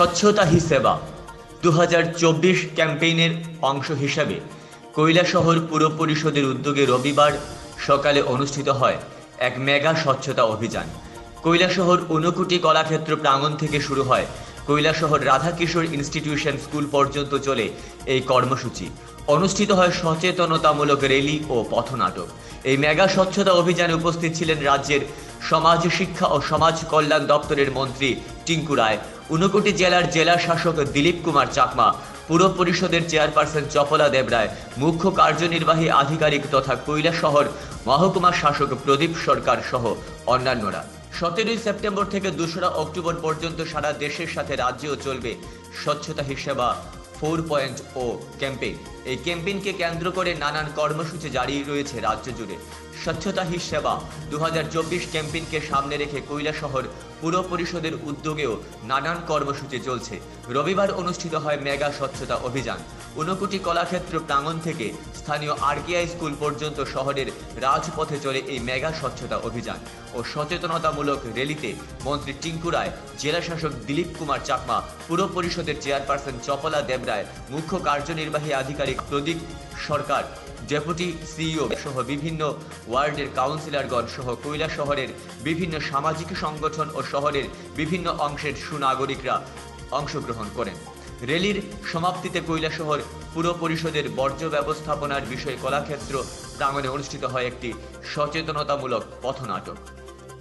স্বচ্ছতা হি সেবা দু হাজার চব্বিশ ক্যাম্পেইনের অংশ হিসাবে কৈলাসহর পুর পরিষদের উদ্যোগে রবিবার সকালে অনুষ্ঠিত হয় এক মেগা স্বচ্ছতা অভিযান। কৈলাসহর ঊনকোটি কলাক্ষেত্র প্রাঙ্গণ থেকে শুরু হয় কৈলাসহর রাধাকিশোর ইনস্টিটিউশন স্কুল পর্যন্ত চলে এই কর্মসূচি। অনুষ্ঠিত হয় সচেতনতামূলক র্যালি ও পথনাটক। এই মেগা স্বচ্ছতা অভিযানে উপস্থিত ছিলেন রাজ্যের সমাজ শিক্ষা ও সমাজ কল্যাণ দপ্তরের মন্ত্রী টিঙ্কু রায় ঊনকোটি জেলার জেলা শাসক দিলীপ কুমার চাকমা, পুর পরিষদের চেয়ারপারসন চপলা দেবরায় মুখ্য কার্যনির্বাহী আধিকারিক তথা কৈলা শহর মহকুমা শাসক প্রদীপ সরকার সহ অন্যান্যরা। সতেরোই সেপ্টেম্বর থেকে দোসরা অক্টোবর পর্যন্ত সারা দেশের সাথে রাজ্যেও চলবে স্বচ্ছতা হিসেবা ফোর পয়েন্ট ও ক্যাম্পেইন। এই ক্যাম্পেইনকে কেন্দ্র করে নানান কর্মসূচি জারি রয়েছে রাজ্য জুড়ে। স্বচ্ছতা হি সেবা দু ক্যাম্পেইনকে সামনে রেখে কৈলাসহর পুর পরিষদের উদ্যোগেও নানান কর্মসূচি চলছে। রবিবার অনুষ্ঠিত হয় মেগা স্বচ্ছতা অভিযান। ঊনকোটি কলাক্ষেত্র প্রাঙ্গণ থেকে স্থানীয় আরকেআই স্কুল পর্যন্ত শহরের রাজপথে চলে এই মেগা স্বচ্ছতা অভিযান ও সচেতনতামূলক র্যালিতে মন্ত্রী টিঙ্কু রায় জেলা শাসক দিলীপ কুমার চাকমা, পুর পরিষদের চেয়ারপারসন চপলা দেবরায় মুখ্য কার্যনির্বাহী আধিকারিক প্রদীপ সরকার, ডেপুটি সিইও সহ বিভিন্ন ওয়ার্ডের কাউন্সিলরগণ সহ কৈলা শহরের বিভিন্ন সামাজিক সংগঠন ও শহরের বিভিন্ন অংশের সুনাগরিকরা অংশগ্রহণ করেন। র্যালির সমাপ্তিতে কৈলাসহর পুর পরিষদের বর্জ্য ব্যবস্থাপনার বিষয়ে কলাক্ষেত্র প্রাঙ্গণে অনুষ্ঠিত হয় একটি সচেতনতামূলক পথনাটক।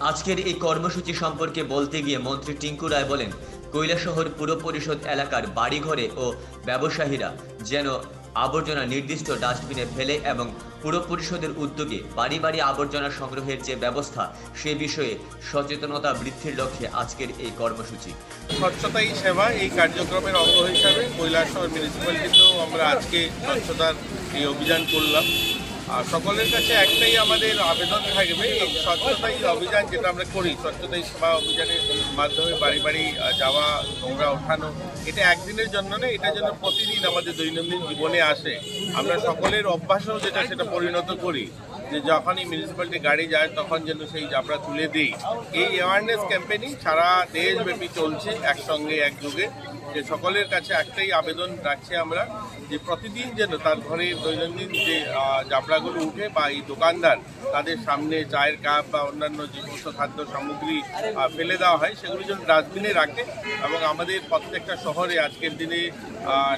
আজকের এই কর্মসূচি সম্পর্কে বলতে গিয়ে মন্ত্রী টিঙ্কু রায় বলেন কৈলাসহর পুর পরিষদ এলাকার বাড়িঘরে ও ব্যবসায়ীরা যেন আবর্জনা নির্দিষ্ট ডাস্টবিনে ফেলে এবং পুর পরিষদের উদ্যোগে বাড়ি বাড়ি আবর্জনা সংগ্রহের যে ব্যবস্থা, সে বিষয়ে সচেতনতা বৃদ্ধির লক্ষ্যে আজকের এই কর্মসূচি। স্বচ্ছতাই সেবা, এই কার্যক্রমের অঙ্গ হিসাবে কৈলাসহর মিউনিসিপ্যালিটিতেও আমরা আজকে স্বচ্ছতার এই অভিযান করলাম। আর সকলের কাছে একটাই আমাদের আবেদন থাকবে স্বচ্ছতাই অভিযান যেটা আমরা করি, স্বচ্ছতাই সেবা অভিযানের মাধ্যমে বাড়ি বাড়ি যাওয়া, নোংরা ওঠানো, এটা একদিনের জন্য না এটা যেন প্রতিদিন আমাদের দৈনন্দিন জীবনে আসে। আমরা সকলের অভ্যাসও যেটা সেটা পরিণত করি, যে যখনই মিউনিসিপ্যালিটি গাড়ি যায়, তখন যেন সেই আমরা তুলে দিই। এই অ্যাওয়ারনেস ক্যাম্পেইনিং সারা দেশব্যাপী চলছে, একসঙ্গে, একযোগে। যে সকলের কাছে একটাই আবেদন রাখছি আমরা যে প্রতিদিন যেন তার ঘরে দৈনন্দিন যে জাবড়াগুলো উঠে বা এই দোকানদার তাদের সামনে চায়ের কাপ বা অন্যান্য যে সমস্ত খাদ্য সামগ্রী ফেলে দেওয়া হয়, সেগুলো যেন ডাস্টবিনে রাখে এবং আমাদের প্রত্যেকটা শহরে আজকের দিনে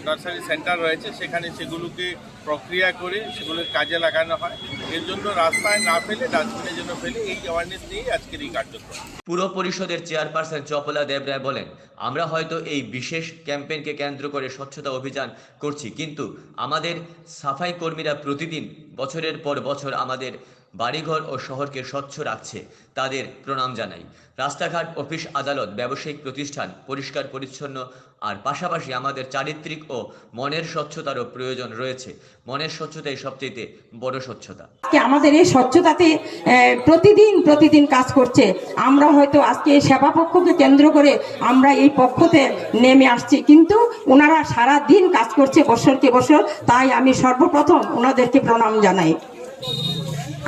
নার্সারি সেন্টার রয়েছে, সেখানে সেগুলোকে প্রক্রিয়া করে সেগুলোর কাজে লাগানো হয়। এর জন্য রাস্তায় না ফেলে, ডাস্টবিনের জন্য ফেলে এই অ্যাওয়ারনেস নিয়েই আজকের এই কার্যক্রম। পুর পরিষদের চেয়ারপারসন চপলা দেব রায় বলেন, আমরা হয়তো এই বিশেষ ক্যাম্পেইনকে কেন্দ্র করে স্বচ্ছতা অভিযান করছি, কিন্তু আমাদের সাফাই কর্মীরা প্রতিদিন বছরের পর বছর আমাদের বাড়িঘর ও শহরকে স্বচ্ছ রাখছে তাদের প্রণাম জানাই। রাস্তাঘাট, অফিস, আদালত, ব্যবসায়িক প্রতিষ্ঠান পরিষ্কার, পরিচ্ছন্ন আর পাশাপাশি আমাদের চারিত্রিক ও মনের স্বচ্ছতারও প্রয়োজন রয়েছে। মনের স্বচ্ছতাই সবচেয়ে বড় স্বচ্ছতা। আমাদের এই স্বচ্ছতাতে প্রতিদিন প্রতিদিন কাজ করছে। আমরা হয়তো আজকে সেবা পক্ষকে কেন্দ্র করে আমরা এই পক্ষতে নেমে আসছি। কিন্তু ওনারা সারা দিন কাজ করছে বছরকে বছর। তাই আমি সর্বপ্রথম ওনাদেরকে প্রণাম জানাই।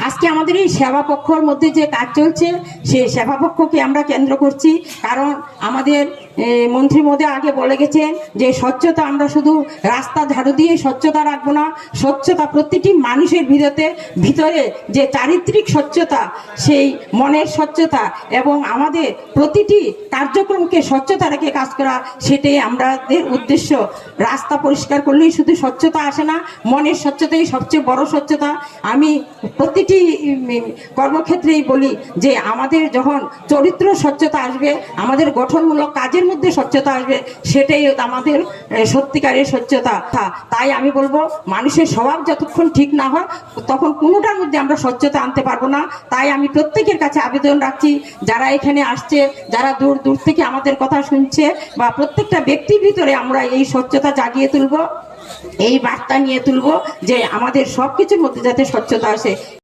আজকে আমাদের এই সেবা পক্ষর মধ্যে যে কাজ চলছে, সেই সেবা পক্ষকে আমরা কেন্দ্র করছি। কারণ আমাদের মন্ত্রী মধ্যে আগে বলে গেছেন যে স্বচ্ছতা আমরা শুধু রাস্তা ঝাড়ু দিয়ে স্বচ্ছতা রাখব না, স্বচ্ছতা প্রতিটি মানুষের ভিতরে ভিতরে যে চারিত্রিক স্বচ্ছতা, সেই মনের স্বচ্ছতা এবং আমাদের প্রতিটি কার্যক্রমকে স্বচ্ছতা রেখে কাজ করা, সেটাই আমাদের উদ্দেশ্য। রাস্তা পরিষ্কার করলেই শুধু স্বচ্ছতা আসে না, মনের স্বচ্ছতাই সবচেয়ে বড় স্বচ্ছতা। আমি প্রতিটি কর্মক্ষেত্রেই বলি যে আমাদের যখন চরিত্র স্বচ্ছতা আসবে, আমাদের গঠনমূলক কাজের মধ্যে স্বচ্ছতা আসবে, সেটাই আমাদের সত্যিকারের স্বচ্ছতা। তাই আমি বলব, মানুষের স্বভাব যতক্ষণ ঠিক না হয়, তখন কোনোটার মধ্যে আমরা স্বচ্ছতা আনতে পারব না। তাই আমি প্রত্যেকের কাছে আবেদন রাখছি, যারা এখানে আসছে, যারা দূর দূর থেকে আমাদের কথা শুনছে, বা প্রত্যেকটা ব্যক্তির ভিতরে আমরা এই স্বচ্ছতা জাগিয়ে তুলবো, এই বার্তা নিয়ে তুলব, যে আমাদের সব কিছুর মধ্যে যাতে স্বচ্ছতা আসে।